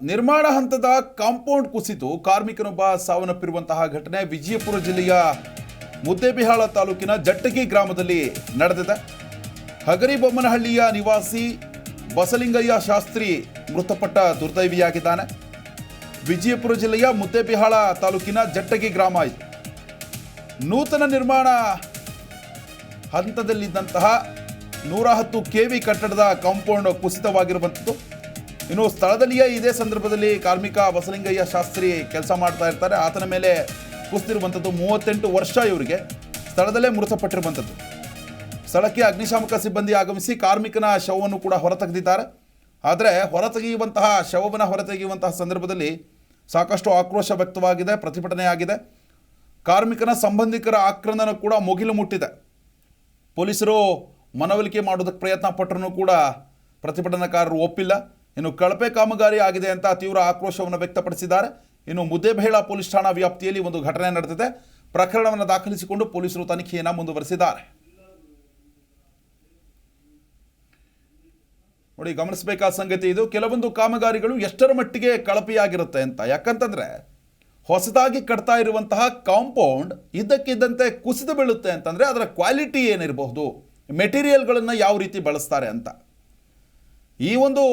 ನಿರ್ಮಾಣ ಹಂತದ ಕಾಂಪೌಂಡ್ ಕುಸಿತು ಕಾರ್ಮಿಕನೊಬ್ಬ ಸಾವನ್ನಪ್ಪಿರುವಂತಹ ಘಟನೆ ವಿಜಯಪುರ ಜಿಲ್ಲೆಯ ಮುದ್ದೇಬಿಹಾಳ ತಾಲೂಕಿನ ಜಟ್ಟಗಿ ಗ್ರಾಮದಲ್ಲಿ ನಡೆದಿದೆ. ಹಗರಿಬೊಮ್ಮನಹಳ್ಳಿಯ ನಿವಾಸಿ ಬಸಲಿಂಗಯ್ಯ ಶಾಸ್ತ್ರಿ ಮೃತಪಟ್ಟ ದುರ್ದೈವಿಯಾಗಿದ್ದಾನೆ. ವಿಜಯಪುರ ಜಿಲ್ಲೆಯ ಮುದ್ದೇಬಿಹಾಳ ತಾಲೂಕಿನ ಜಟ್ಟಗಿ ಗ್ರಾಮ ಇದು. ನೂತನ ನಿರ್ಮಾಣ ಹಂತದಲ್ಲಿದ್ದಂತಹ ನೂರ ಹತ್ತು ಕೆ ವಿ ಕಟ್ಟಡದ ಕಾಂಪೌಂಡ್ ಕುಸಿತವಾಗಿರುವಂಥದ್ದು ಇನ್ನು ಸ್ಥಳದಲ್ಲಿಯೇ ಇದೇ ಸಂದರ್ಭದಲ್ಲಿ ಕಾರ್ಮಿಕ ಬಸಲಿಂಗಯ್ಯ ಶಾಸ್ತ್ರಿ ಕೆಲಸ ಮಾಡ್ತಾ ಇರ್ತಾರೆ. ಆತನ ಮೇಲೆ ಕುಸ್ತಿರುವಂಥದ್ದು ಮೂವತ್ತೆಂಟು ವರ್ಷ ಇವರಿಗೆ. ಸ್ಥಳದಲ್ಲೇ ಮೃತಪಟ್ಟಿರುವಂಥದ್ದು. ಸ್ಥಳಕ್ಕೆ ಅಗ್ನಿಶಾಮಕ ಸಿಬ್ಬಂದಿ ಆಗಮಿಸಿ ಕಾರ್ಮಿಕನ ಶವವನ್ನು ಕೂಡ ಹೊರತೆಗೆದಿದ್ದಾರೆ. ಆದರೆ ಹೊರತೆಗೆಯುವಂತಹ ಶವವನ್ನು ಹೊರತೆಗೆಯುವಂತಹ ಸಂದರ್ಭದಲ್ಲಿ ಸಾಕಷ್ಟು ಆಕ್ರೋಶ ವ್ಯಕ್ತವಾಗಿದೆ ಪ್ರತಿಭಟನೆ ಆಗಿದೆ ಕಾರ್ಮಿಕನ ಸಂಬಂಧಿಕರ ಆಕ್ರಂದನ ಕೂಡ ಮುಗಿಲು ಮುಟ್ಟಿದೆ. ಪೊಲೀಸರು ಮನವೊಲಿಕೆ ಮಾಡೋದಕ್ಕೆ ಪ್ರಯತ್ನ ಪಟ್ಟರೂ ಕೂಡ ಪ್ರತಿಭಟನಾಕಾರರು ಒಪ್ಪಿಲ್ಲ. ಇನ್ನು ಕಳಪೆ ಕಾಮಗಾರಿ ಆಗಿದೆ ಅಂತ ತೀವ್ರ ಆಕ್ರೋಶವನ್ನು ವ್ಯಕ್ತಪಡಿಸಿದ್ದಾರೆ. ಇನ್ನು ಮುದ್ದೇಬೇಳ ಪೊಲೀಸ್ ಠಾಣಾ ವ್ಯಾಪ್ತಿಯಲ್ಲಿ ಒಂದು ಘಟನೆ ನಡೆದಿದೆ. ಪ್ರಕರಣವನ್ನು ದಾಖಲಿಸಿಕೊಂಡು ಪೊಲೀಸರು ತನಿಖೆಯನ್ನು ಮುಂದುವರೆಸಿದ್ದಾರೆ. ನೋಡಿ, ಗಮನಿಸಬೇಕಾದ ಸಂಗತಿ ಇದು. ಕೆಲವೊಂದು ಕಾಮಗಾರಿಗಳು ಎಷ್ಟರ ಮಟ್ಟಿಗೆ ಕಳಪೆಯಾಗಿರುತ್ತೆ ಅಂತ. ಯಾಕಂತಂದ್ರೆ, ಹೊಸದಾಗಿ ಕಟ್ತಾ ಇರುವಂತಹ ಕಾಂಪೌಂಡ್ ಇದ್ದಕ್ಕಿದ್ದಂತೆ ಕುಸಿದು ಬೀಳುತ್ತೆ ಅಂತಂದ್ರೆ ಅದರ ಕ್ವಾಲಿಟಿ ಏನಿರಬಹುದು, ಮೆಟೀರಿಯಲ್ಗಳನ್ನು ಯಾವ ರೀತಿ ಬಳಸ್ತಾರೆ ಅಂತ. ಈ ಒಂದು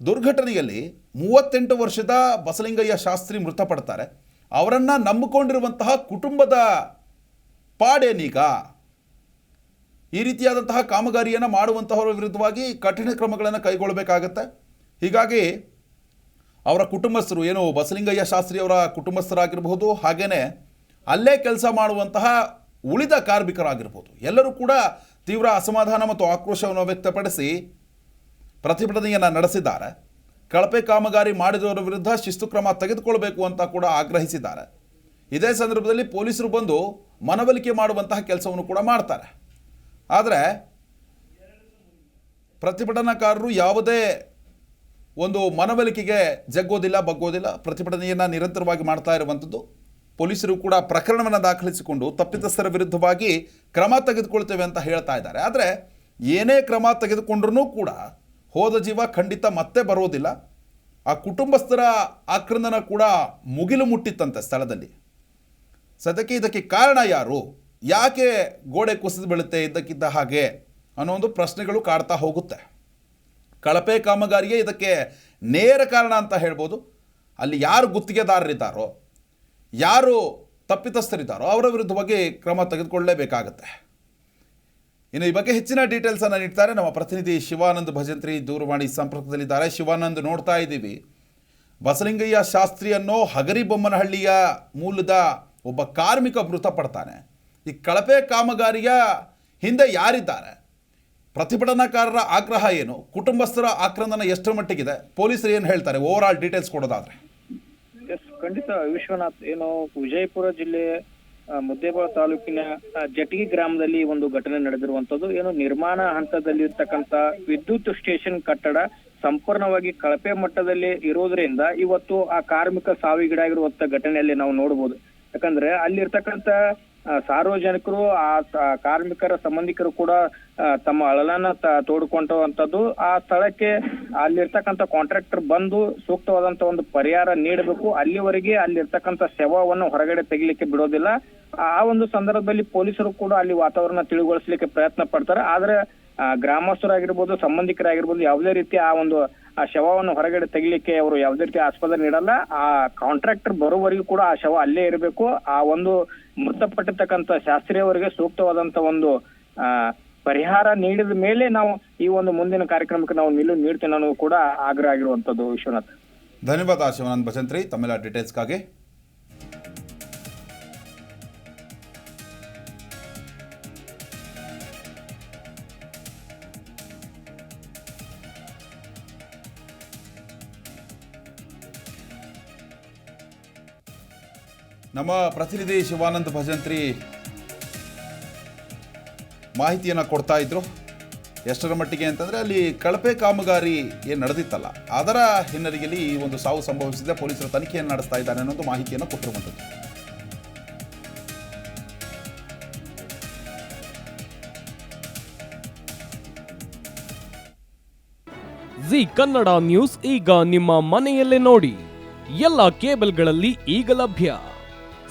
ದುರ್ಘಟನೆಯಲ್ಲಿ ಮೂವತ್ತೆಂಟು ವರ್ಷದ ಬಸಲಿಂಗಯ್ಯ ಶಾಸ್ತ್ರಿ ಮೃತಪಡ್ತಾರೆ. ಅವರನ್ನು ನಂಬಿಕೊಂಡಿರುವಂತಹ ಕುಟುಂಬದ ಪಾಡೇನೀಗ ಈ ರೀತಿಯಾದಂತಹ ಕಾಮಗಾರಿಯನ್ನು ಮಾಡುವಂತಹವರ ವಿರುದ್ಧವಾಗಿ ಕಠಿಣ ಕ್ರಮಗಳನ್ನು ಕೈಗೊಳ್ಳಬೇಕಾಗತ್ತೆ. ಹೀಗಾಗಿ ಅವರ ಕುಟುಂಬಸ್ಥರು ಏನು ಬಸಲಿಂಗಯ್ಯ ಶಾಸ್ತ್ರಿ ಅವರ ಕುಟುಂಬಸ್ಥರಾಗಿರಬಹುದು ಹಾಗೆಯೇ ಅಲ್ಲೇ ಕೆಲಸ ಮಾಡುವಂತಹ ಉಳಿದ ಕಾರ್ಮಿಕರಾಗಿರ್ಬೋದು ಎಲ್ಲರೂ ಕೂಡ ತೀವ್ರ ಅಸಮಾಧಾನ ಮತ್ತು ಆಕ್ರೋಶವನ್ನು ವ್ಯಕ್ತಪಡಿಸಿ ಪ್ರತಿಭಟನೆಯನ್ನು ನಡೆಸಿದ್ದಾರೆ. ಕಳಪೆ ಕಾಮಗಾರಿ ಮಾಡಿದವರ ವಿರುದ್ಧ ಶಿಸ್ತು ಕ್ರಮ ತೆಗೆದುಕೊಳ್ಬೇಕು ಅಂತ ಕೂಡ ಆಗ್ರಹಿಸಿದ್ದಾರೆ. ಇದೇ ಸಂದರ್ಭದಲ್ಲಿ ಪೊಲೀಸರು ಬಂದು ಮನವೊಲಿಕೆ ಮಾಡುವಂತಹ ಕೆಲಸವನ್ನು ಕೂಡ ಮಾಡ್ತಾರೆ. ಆದರೆ ಪ್ರತಿಭಟನಾಕಾರರು ಯಾವುದೇ ಒಂದು ಮನವೊಲಿಕೆಗೆ ಜಗ್ಗೋದಿಲ್ಲ, ಬಗ್ಗೋದಿಲ್ಲ. ಪ್ರತಿಭಟನೆಯನ್ನು ನಿರಂತರವಾಗಿ ಮಾಡ್ತಾ ಇರುವಂಥದ್ದು. ಪೊಲೀಸರು ಕೂಡ ಪ್ರಕರಣವನ್ನು ದಾಖಲಿಸಿಕೊಂಡು ತಪ್ಪಿತಸ್ಥರ ವಿರುದ್ಧವಾಗಿ ಕ್ರಮ ತೆಗೆದುಕೊಳ್ತೇವೆ ಅಂತ ಹೇಳ್ತಾ ಇದ್ದಾರೆ. ಆದರೆ ಏನೇ ಕ್ರಮ ತೆಗೆದುಕೊಂಡ್ರೂ ಕೂಡ ಹೋದ ಜೀವ ಖಂಡಿತ ಮತ್ತೆ ಬರೋದಿಲ್ಲ. ಆ ಕುಟುಂಬಸ್ಥರ ಆಕ್ರಂದನ ಕೂಡ ಮುಗಿಲು ಮುಟ್ಟಿತ್ತಂತೆ ಸ್ಥಳದಲ್ಲಿ. ಸದ್ಯಕ್ಕೆ ಇದಕ್ಕೆ ಕಾರಣ ಯಾರು? ಯಾಕೆ ಗೋಡೆ ಕುಸಿದು ಬೀಳುತ್ತೆ ಇದ್ದಕ್ಕಿದ್ದ ಹಾಗೆ ಅನ್ನೋ ಒಂದು ಪ್ರಶ್ನೆಗಳು ಕಾಡ್ತಾ ಹೋಗುತ್ತೆ. ಕಳಪೆ ಕಾಮಗಾರಿಯೇ ಇದಕ್ಕೆ ನೇರ ಕಾರಣ ಅಂತ ಹೇಳ್ಬೋದು. ಅಲ್ಲಿ ಯಾರು ಗುತ್ತಿಗೆದಾರರಿದ್ದಾರೋ, ಯಾರು ತಪ್ಪಿತಸ್ಥರಿದ್ದಾರೋ ಅವರ ವಿರುದ್ಧವಾಗಿ ಕ್ರಮ ತೆಗೆದುಕೊಳ್ಳಲೇಬೇಕಾಗತ್ತೆ. ಇನ್ನು ಈ ಬಗ್ಗೆ ಹೆಚ್ಚಿನ ಡೀಟೇಲ್ಸನ್ನು ನೀಡ್ತಾರೆ ನಮ್ಮ ಪ್ರತಿನಿಧಿ ಶಿವಾನಂದ್ ಭಜಂತ್ರಿ ದೂರವಾಣಿ ಸಂಪರ್ಕದಲ್ಲಿದ್ದಾರೆ. ಶಿವಾನಂದ್ ನೋಡ್ತಾ ಇದ್ದೀವಿ. ಬಸಲಿಂಗಯ್ಯ ಶಾಸ್ತ್ರಿ ಅನ್ನೋ ಹಗರಿಬೊಮ್ಮನಹಳ್ಳಿಯ ಮೂಲದ ಒಬ್ಬ ಕಾರ್ಮಿಕ ಮೃತಪಡ್ತಾನೆ. ಈ ಕಳಪೆ ಕಾಮಗಾರಿಯ ಹಿಂದೆ ಯಾರಿದ್ದಾರೆ? ಪ್ರತಿಭಟನಾಕಾರರ ಆಗ್ರಹ ಏನು? ಕುಟುಂಬಸ್ಥರ ಆಕ್ರಂದನ ಎಷ್ಟರ ಮಟ್ಟಿಗಿದೆ? ಪೊಲೀಸರು ಏನು ಹೇಳ್ತಾರೆ? ಓವರ್ ಆಲ್ ಡೀಟೇಲ್ಸ್ ಕೊಡೋದಾದ್ರೆ ಖಂಡಿತ ವಿಶ್ವನಾಥ್, ಏನು, ವಿಜಯಪುರ ಜಿಲ್ಲೆ ಮುದ್ದೇಬೇಳ ತಾಲೂಕಿನ ಜಟಗಿ ಗ್ರಾಮದಲ್ಲಿ ಒಂದು ಘಟನೆ ನಡೆದಿರುವಂತದ್ದು ಏನು, ನಿರ್ಮಾಣ ಹಂತದಲ್ಲಿರ್ತಕ್ಕಂತ ವಿದ್ಯುತ್ ಸ್ಟೇಷನ್ ಕಟ್ಟಡ ಸಂಪೂರ್ಣವಾಗಿ ಕಳಪೆ ಮಟ್ಟದಲ್ಲಿ ಇರೋದ್ರಿಂದ ಇವತ್ತು ಆ ಕಾರ್ಮಿಕ ಸಾವಿಗೀಡಾಗಿರುವಂತ ಘಟನೆಯಲ್ಲಿ ನಾವು ನೋಡಬಹುದು ಯಾಕಂದ್ರೆ ಅಲ್ಲಿರ್ತಕ್ಕಂತ ಸಾರ್ವಜನಿಕರು, ಆ ಕಾರ್ಮಿಕರ ಸಂಬಂಧಿಕರು ಕೂಡ ತಮ್ಮ ಅಳಲನ್ನ ತ- ತೋಡ್ಕೊಂಡಂತದ್ದು ಆ ಸ್ಥಳಕ್ಕೆ ಅಲ್ಲಿರ್ತಕ್ಕಂಥ ಕಾಂಟ್ರಾಕ್ಟರ್ ಬಂದು ಸೂಕ್ತವಾದಂತ ಒಂದು ಪರಿಹಾರ ನೀಡಬೇಕು. ಅಲ್ಲಿವರೆಗೆ ಅಲ್ಲಿರ್ತಕ್ಕಂಥ ಶವವನ್ನು ಹೊರಗಡೆ ತೆಗಿಲಿಕ್ಕೆ ಬಿಡೋದಿಲ್ಲ. ಆ ಒಂದು ಸಂದರ್ಭದಲ್ಲಿ ಪೊಲೀಸರು ಕೂಡ ಅಲ್ಲಿ ವಾತಾವರಣ ತಿಳಿಗೊಳಿಸಲಿಕ್ಕೆ ಪ್ರಯತ್ನ ಪಡ್ತಾರೆ. ಆದ್ರೆ ಗ್ರಾಮಸ್ಥರಾಗಿರ್ಬೋದು, ಸಂಬಂಧಿಕರಾಗಿರ್ಬೋದು ಯಾವುದೇ ರೀತಿ ಆ ಒಂದು, ಆ ಶವವನ್ನು ಹೊರಗಡೆ ತೆಗಿಲಿಕ್ಕೆ ಅವರು ಯಾವುದೇ ರೀತಿ ಆಸ್ಪದ ನೀಡಲ್ಲ. ಆ ಕಾಂಟ್ರಾಕ್ಟರ್ ಬರೋವರೆಗೂ ಕೂಡ ಆ ಶವ ಅಲ್ಲೇ ಇರಬೇಕು. ಆ ಒಂದು ಮೃತಪಟ್ಟಿರ್ತಕ್ಕಂಥ ಶಾಸ್ತ್ರೀಯವರಿಗೆ ಸೂಕ್ತವಾದಂತ ಒಂದು, ಆ, ಪರಿಹಾರ ನೀಡಿದ ಮೇಲೆ ನಾವು ಈ ಒಂದು ಮುಂದಿನ ಕಾರ್ಯಕ್ರಮಕ್ಕೆ ನಾವು ನಿಲುವು ನೀಡ್ತೇನೆ ಅನ್ನೋದು ಕೂಡ ಆಗ್ರಹ ಆಗಿರುವಂತದ್ದು ವಿಶ್ವನಾಥ್. ಧನ್ಯವಾದ, ಶಿವಾನಂದ್ ಭಜಂತ್ರಿ ತಮ್ಮೆಲ್ಲ ಡೀಟೇಲ್ಸ್ಗಾಗಿ ನಮ್ಮ ಪ್ರತಿನಿಧಿ ಶಿವಾನಂದ ಭಜಂತ್ರಿ ಮಾಹಿತಿಯನ್ನು ಕೊಡ್ತಾ ಇದ್ರು. ಎಷ್ಟರ ಮಟ್ಟಿಗೆ ಅಂತಂದರೆ ಅಲ್ಲಿ ಕಳಪೆ ಕಾಮಗಾರಿ ಏನು ನಡೆದಿತ್ತಲ್ಲ, ಅದರ ಹಿನ್ನೆಲೆಯಲ್ಲಿ ಈ ಒಂದು ಸಾವು ಸಂಭವಿಸಿದೆ, ಪೊಲೀಸರು ತನಿಖೆಯನ್ನು ನಡೆಸ್ತಾ ಇದ್ದಾರೆ ಅನ್ನೋದು ಮಾಹಿತಿಯನ್ನು ಕೊಟ್ಟಿರುವಂಥದ್ದು. ಜಿ ಕನ್ನಡ ನ್ಯೂಸ್ ಈಗ ನಿಮ್ಮ ಮನೆಯಲ್ಲೇ ನೋಡಿ. ಎಲ್ಲ ಕೇಬಲ್ಗಳಲ್ಲಿ ಈಗ ಲಭ್ಯ.